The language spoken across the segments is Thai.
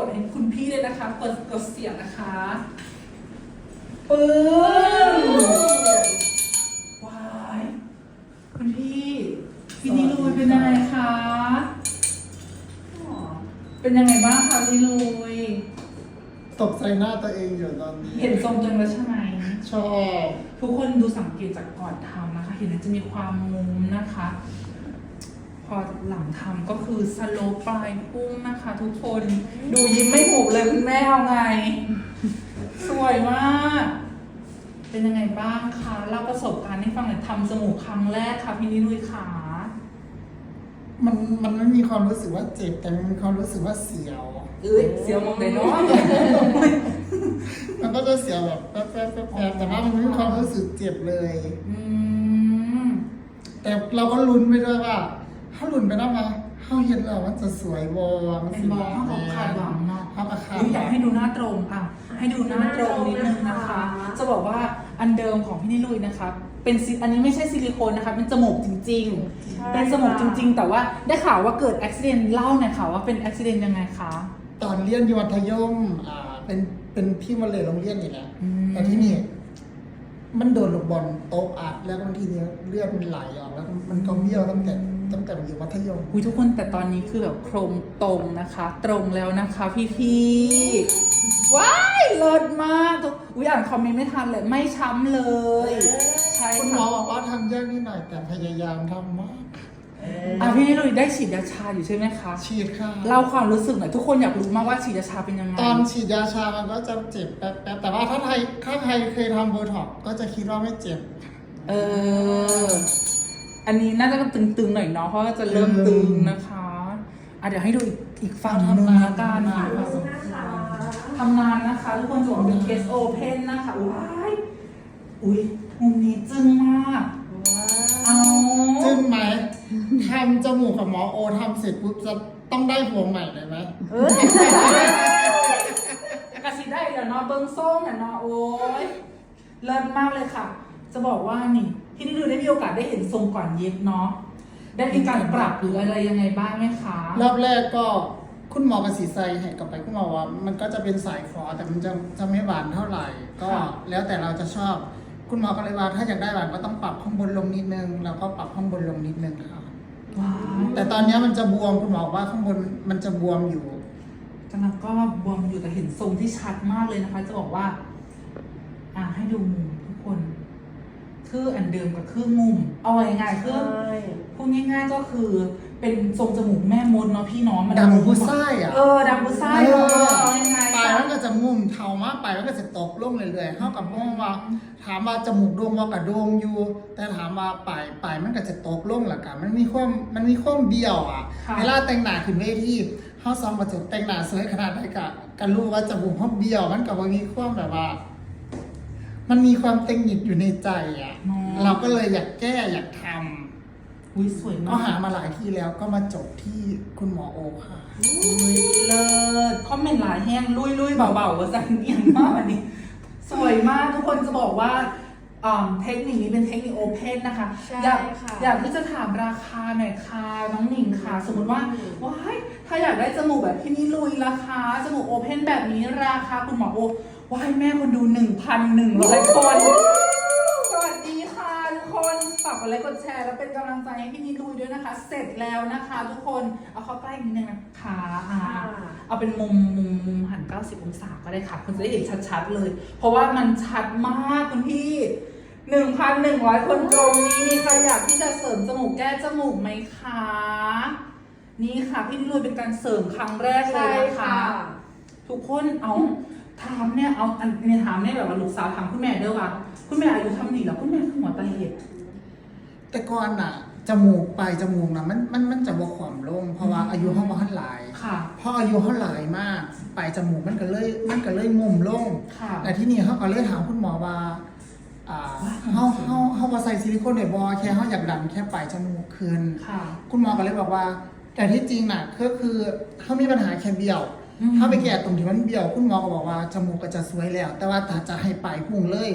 กดให้คุณพี่เลยนะคะกดกดเสียงนะคะปึ้งว้ายคุณพี่พี่นิลุยเป็นยังไงคะเป็นยังไงบ้างคะพี่ลุยตกใจหน้าตัวเองอยู่ตอนนี้เห็นทรงจังแล้วใช่ไหมชอบทุกคนดูสังเกตจากก่อนทำนะคะ เห็นมันจะมีความมุมนะคะพ อหลังทำก็คือสโลปปลายพุ่งนะคะทุกคน ดูยิ้มไม่หุบเลยคุณแม่เอาไง สวยมาก เป็นยังไงบ้างคะเล่าประสบการณ์ให้ฟังหน่อยทำจมูกครั้งแรกค่ะพี่นิลุยขามันมันไม่มีความรู้สึกว่าเจ็บแต่มันมีความรู้สึกว่าเสียวเอ้ยเสียวมองเลยเนาะมันก็จะเสียวแบบแป๊บแป๊บแป๊บแป๊บแต่ว่ามันไม่มีความรู้สึกเจ็บเลย อืมแต่เราก็ลุ้นไปด้วยว่า ถ้าลุ้นไปได้มาเขาเห็นแล้วมันจะสวยบอมันเป็นสิบอลเขาขาดหวังเนาะเขาก็ขาดอุ๊ยอยากให้ดูหน้าตรงอะ ให้ดูหน้าตรงนิดนึงนะคะ จะบอกว่าอันเดิมของพี่นิลุยนะคะ เป็นซิอันนี้ไม่ใช่ซิลิโคนนะคะ เป็นจมูกจริงๆเป็นจมูกจริง ๆ แต่ว่าได้ข่าวว่าเกิดอุบิเหตุเล่าหน่อยค่ะว่าเป็นอุบิเหตุยังไงคะ ตอนเรียนอยู่มัธยมอ่าเป็นเป็นพี่มาเลยโรงเรียนนี่แหละอืม แต่ที่นี่ มันโดนลูกบอลโต๊ะอัดแล้วบางทีเนี่ยเลือดมันไหลออกแล้ว มันก็เบี้ยวตั้งแต่ ตั้งแต่อยู่มัธยมอุยทุกคนแต่ตอนนี้คือแบบโครงตรงนะคะ ตรงแล้วนะคะพี่ๆว้ายเลิศมากทุกอุ้ยอ่านคอมเมนต์ไม่ทันเลยไม่ช้ำเลย ใช่คุณหมอค่ะบอกว่าทำยากนิดหน่อยแต่พยายามทำมากอะพี่นิลุยได้ฉีดยาชาอยู่ใช่ไหมคะฉีดค่ะเล่าความรู้สึกหน่อยทุกคนอยากรู้มากว่าฉีดยาชาเป็นยังไงตอนฉีดยาชามันก็จะเจ็บแป๊บๆแต่ว่าถ้าใครถ้าใครเคยทำโบท็อกซ์ก็จะคิดว่าไม่เจ็บ เออ อันนี้น่าจะตึงๆหน่อยเนาะเพราะว่าจะเริ่มตึงนะคะอะเดี๋ยวให้ดูอีกอีกฝั่งหนึงละกันทำนานค่ะทำนานนะคะทุกคนจะบอกเป็นเคสโอเพนนะคะว้ายอุ้ยมุมนี้จึ้งมากเอาจึ้งไหมทำจมูกกับหมอโอทำเสร็จปุ๊บจะต้องได้หัวใหม่เลยไหมกระสิได้เดี๋ยวเนาะเบิ้งส้มเนี่ยเนาะโอ้ยเลิศมากเลยค่ะ จะบอกว่านี่ พี่นี่ดูได้มีโอกาสได้เห็นทรงก่อนเย็บเนาะได้มีการปรับหรืออะไรยังไงบ้างไหมคะรอบแรกก็คุณหมอกระสีไซให้กลับไปคุณหมอว่า มันก็จะเป็นสายคอแต่มันจะจะไม่หวานเท่าไหร่ ก็แล้วแต่เราจะชอบ คุณหมอก็เลยว่าถ้าอยากได้หวานก็ต้องปรับข้างบนลงนิดนึงแล้วก็ปรับข้างบนลงนิดนึงค่ะว้าวแต่ตอนเนี้ยมันจะบวมคุณหมอบอกว่าข้างบนมันจะบวมอยู่กำลังก็บวมอยู่แต่เห็นทรงที่ชัดมากเลยนะคะ จะบอกว่า อ่าให้ดูมุมทุกคน คืออันเดิมกับคือมุม เอาง่ายๆคือพูดง่ายๆก็คือเป็นทรงจมูกแม่มดเนาะพี่น้องมันดังผู้ไส้อะเออดังผู้ไส้เออเอาง่ายๆปลายมันก็จะมุมเทามากไปแล้วก็จะตกลงเรื่อยๆเท่ากับมองว่า ถามว่าจมูกโด่งว่ากับโด่งอยู่ แต่ถามว่าปลายปลายมันก็จะตกลงหละกันมันมีความมันมีความเบี้ยวอะค่ะเวลาแต่งหน้าขึ้นเวทีเขาซ้อมกระจกแต่งหน้าสวยขนาดไหนกะกันรู้ว่าจมูกเขาเบี้ยวมันกับว่ามีความแบบว่า มันมีความเต็งหงิดอยู่ในใจอะเราก็เลยอยากแก้อยากทำอุ้ยสวยก็มากหามาหลายที่แล้วก็มาจบที่คุณหมอโอค่ะ อุ้ยเลิศคอมเมนต์หลายแห้งลุยลุยเบาๆว่าสั่งเอียงมากวันนี้ สวยมากทุกคนจะบอกว่าอ่าเทคนิคนี้เป็นเทคนิคโอเพนนะคะใช่อยากค่ะอยากที่จะถามราคาหน่อยค่ะน้องหนิงค่ะ สมมติว่าอืม ว้ายถ้าอยากได้จมูกแบบพี่นี่ลุยราคาจมูกโอเพนแบบนี้ราคาคุณหมอโอ ว้ายแม่คนดู 1,100 คน สวัสดีค่ะทุกคนฝากกดไลค์กดแชร์แล้วเป็นกำลังใจให้พี่นี่ลุยด้วยนะคะ เสร็จแล้วนะคะ ทุกคนเอาเข้าใกล้นิดนึงนะคะอ่าเอาเป็นมุมมุมมุมหัน 90 องศาก็ได้ค่ะ คุณจะได้เห็นชัดๆเลย เพราะว่ามันชัดมากคุณพี่ 1,100 คนตรงนี้มีใครอยากที่จะเสริมจมูกแก้จมูกไหมคะ นี่ค่ะพี่นิรุยเป็นการเสริมครั้งแรกเลใช่ยนะคะค่ะทุกคนเอา ถามเนี่ยเอาอันเนี่ยถามเนี่ยแบบว่าลูกสาวถามคุณแม่เด้อว่า คุณแม่อายุทำนี่แล้วคุณแม่คือหัวตาเห็ดแต่ก่อนอะจมูกปลายจมูกนะมันมันมันจะบวขวามลง เพราะว่าอืมอายุเขาบ่ทันหลายค่ะ พออายุเขาหลายมากปลายจมูกมันก็เลยมันก็เลยมุมลง ค่ะ แต่ที่นี่เขาก็เลยถามคุณหมอว่าอ่าเขาเขาเขาว่าใส่ซิลิโคนได้บ่แค่เขาอยากดันแค่ปลายจมูกคืนค่ะ คุณหมอก็เลยบอกว่า แต่ที่จริงน่ะก็คือเขามีปัญหาแค่เบี้ยวอืม ถ้าไปแก้ตรงที่มันเบี้ยวคุณหมอก็บอกว่าจมูกก็จะสวยแล้ว แต่ว่าถ้าจะให้ปลายพุ่งเลย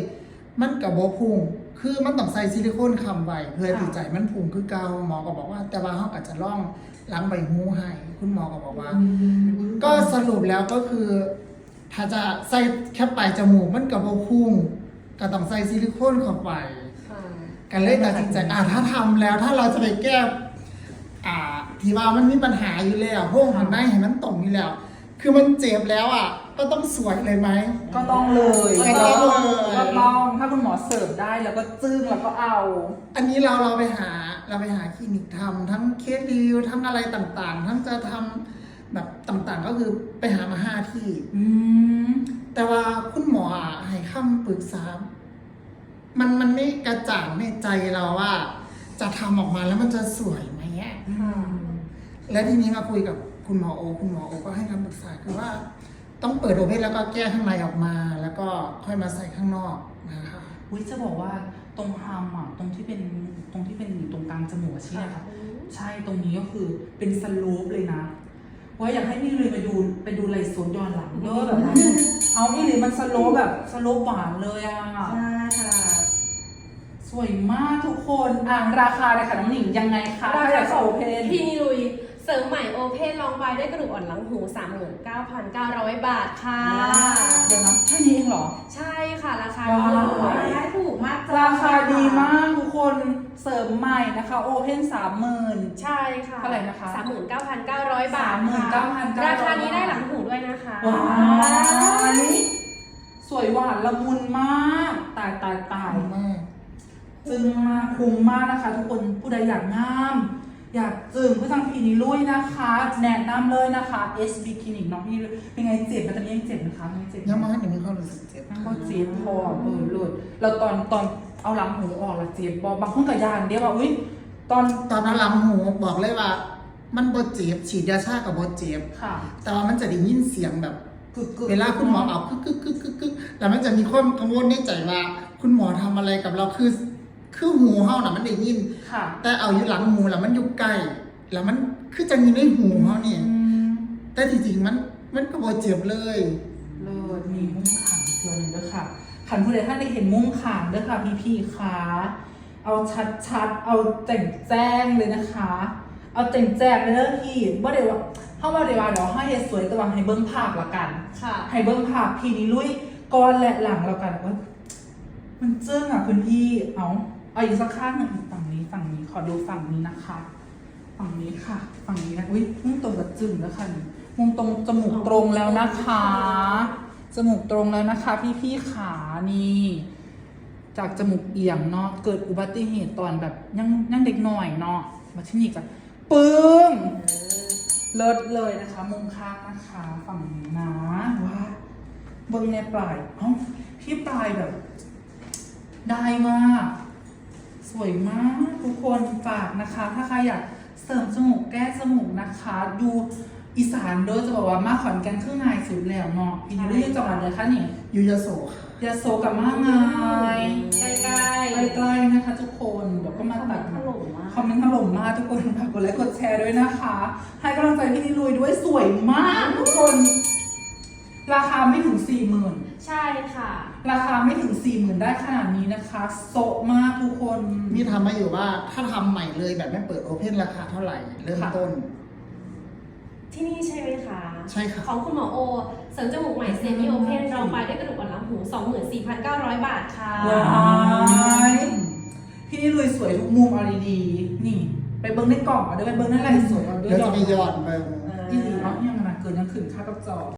มันกับบ่พุ่งคือมันต้องใส่ซิลิโคนคำไว้เพื่อค่ะติดใจมันพุงคือเกาหมอก็บอกว่า แต่ว่าเขาอาจจะล่องล้างใบหูให้คุณหมอก็บอกว่า ก็สรุปแล้วก็คือ ถ้าจะใส่แค่ปลายจมูกมันกับโบพุ่งก็ต้องใส่ซิลิโคนเข้าไปค่ะกันเลยตัดสินใจอ่าถ้าทำแล้วถ้าเราจะไปแก้อ่าที่ว่ามันมีปัญหาอยู่แล้วโห้องมันได้เห็นมันตรงอยู่แล้ว คือมันเจ็บแล้วอะ ก็ต้องสวยเลยไหม ก็ต้องเลยก็ต้องเลย ก็ต้องถ้าคุณหมอเสิร์ฟได้แล้วก็จึ้งแล้วก็เอา อันนี้เราเราไปหาเราไปหาคลินิกทำทั้งเคสรีวิวทั้งอะไรต่างๆ ทั้งจะทำแบบต่างๆก็คือไปหามาห้าที่ อืมแต่ว่าคุณหมออะให้คำปรึกษา มันมันไม่กระจ่างในใจเราว่า จะทำออกมาแล้วมันจะสวยไหมอะอืมและทีนี้มาคุยกับ คุณหมอโอ คุณหมอโอก็ให้คำปรึกษาคือว่า ต้องเปิดโอเพนแล้วก็แก้ข้างในออกมา แล้วก็ค่อยมาใส่ข้างนอกนะคะอุ้ยจะบอกว่าตรงฮามอะตรงที่เป็นตรงที่เป็นอยู่ตรงกลางจมูกอะใช่ไหมคะใช่ตรงนี้ก็คือเป็นสโลปเลยนะว่าอยากให้พี่ลุยไปดูไปดูไลฟ์สดย้อนหลังเด้อแบบนั้นเอาพี่ลุยมันสโลปแบบสโลปหวานเลยอะใช่ค่ะสวยมากทุกคนอ่างราคาเลยค่ะน้องหนิงยังไงคะถ้าอยากจะโอเพนพี่นิลุย เสริมใหม่โอเพนลองไปด้วยกระดูกอ่อนหลังหู 39,900 บาทค่ะ เดี๋ยวนะแค่นี้เองเหรอ ใช่ค่ะ ราคาว้าวดีเลยถูกมากจ้ราคาดีมากทุกคนเสริมใหม่นะคะโอเพนสามหมื่น ใช่ค่ะเท่าไหร่นะคะ 39,900 บาทค่ะ39,900ราคานี้ได้หลังหูด้วยนะคะว้าวนี่สวยหวานละมุนมากตายตายตายมากจึงมากคุ้มมากนะคะ ทุกคนผู้ใดอยากงาม อยากจึงผู้ทางพีนี้ลุยนะคะ แนะนำเลยนะคะ SB Clinic น้องพี่เป็นไงเจ็บมันตอนนี้ยังเจ็บนะคะไม่เจ็บยังมาให้หนูมีความรู้สึกเจ็บนั่งก็เจ็บพอเออเลยแล้วตอนตอนเอาหลังหูออกละเจ็บบอบางคนกับยานเดียวว่าอุ้ยตอนตอนนั้นหลังหูบอกเลยว่า มันบดเจ็บฉีดยาชากับบดเจ็บค่ะแต่ว่ามันจะได้ยินเสียงแบบ กึกกึกเวลาคุณหมอเอากึกกึกกึกกึกกึกแล้วมันจะมีความกังวลในใจว่า คุณหมอทำอะไรกับเราคือ คือหูเฮาน่ะมันได้ยิน ค่ะแต่เอาอยู่หลังหูแล้วมันอยู่ใกล้แล้วมันคือจะมีในหูเฮาเนี่ยอืมแต่จริงๆมันมันก็บ่เจ็บเลย เลิศมีมุ้งขังเทือนหนึ่งด้วยค่ะ ขันผู้ใดท่านได้เห็นมุ้งขังด้วยค่ะ พี่พี่ๆค่ะเอาชัดๆ เอาแจ่งแจ้งเลยนะคะ เอาแจ่งแจ้งเลยเด้อพี่ว่าเดี๋ยวว่าเข้ามาเดี๋ยวว่าเดี๋ยวให้เฮ็ดสวยแต่ว่าให้เบิ้งภาพละกัน ค่ะ ให้เบิ้งภาพพี่นี่ลุยก่อนและหลังแล้วกันว่ามันเจิ้งอะคุณพี่ เอา เอาอีกสักข้างหนึ่งฝั่งนี้ฝั่งนี้ขอดูฝั่งนี้นะคะ ฝั่งนี้ค่ะ ฝั่งนี้นะอุ้ยมุ่งตรงกับจึงแล้วค่ะมุ่งตรงจมูกตรงแล้วนะคะ จมูกตรงแล้วนะคะ พี่พี่ขานี่ จากจมูกเอี่ยมเนาะเกิดอุบัติเหตุตอนแบบยังยังเด็กหน่อยเนาะมาที่นี่กันปึ้งเลิศเลยนะคะ มุมข้างนะคะ ฝั่งนี้นะว่าเบิ้งในปลายเอ้าพี่ปลายแบบ ได้มาก วยมากทุกคนฝากนะคะ ถ้าใครอยากเสริมจมูกแก้จมูกนะคะ ดูอีสานโดยจะบอกว่ามาขอนแก่นเครื่องในสุดแล้วเนาะอีนี่เรื่องจังหวัดเลยคะนี่ยูยาโสค่ะยาโซกับมากไงใกล้ๆใกล้ๆนะคะ ทุกคนเดี๋ยวก็มาตัดถล่มมากคอมเมนต์ถล่มมากทุกคนฝากกดไลค์กดแชร์ด้วยนะคะ ให้กำลังใจพี่นิลุยด้วยสวยมากทุกคน ราคาไม่ถึงสี่หมื่นใช่ค่ะ ราคาไม่ถึงสี่หมื่นได้ขนาดนี้นะคะ โซะมากทุกคนมีทำมาอยู่ว่าถ้าทำใหม่เลยแบบไม่เปิดโอเพนราคาเท่าไหร่ เริ่มค่ะ ต้น ที่นี่ใช่ไหมคะ ใช่ค่ะ ของคุณหมอโอ เสริมจมูกใหม่เซมิโอเพนรองไปด้วยกระดูกอ่อนหลังหู 24,900 บาทค่ะ ว้ายพี่นิลุยสวยทุกมุมเอาดีๆนี่ ไปเบิ้งในกล่องเอาด้วยไปเบิ้งในไลน์สวยเอาด้วยเดี๋ยวจะไปหยอดไปเอออีหลีเนาะยังไงเกินยังขึ้นค่ากับจอ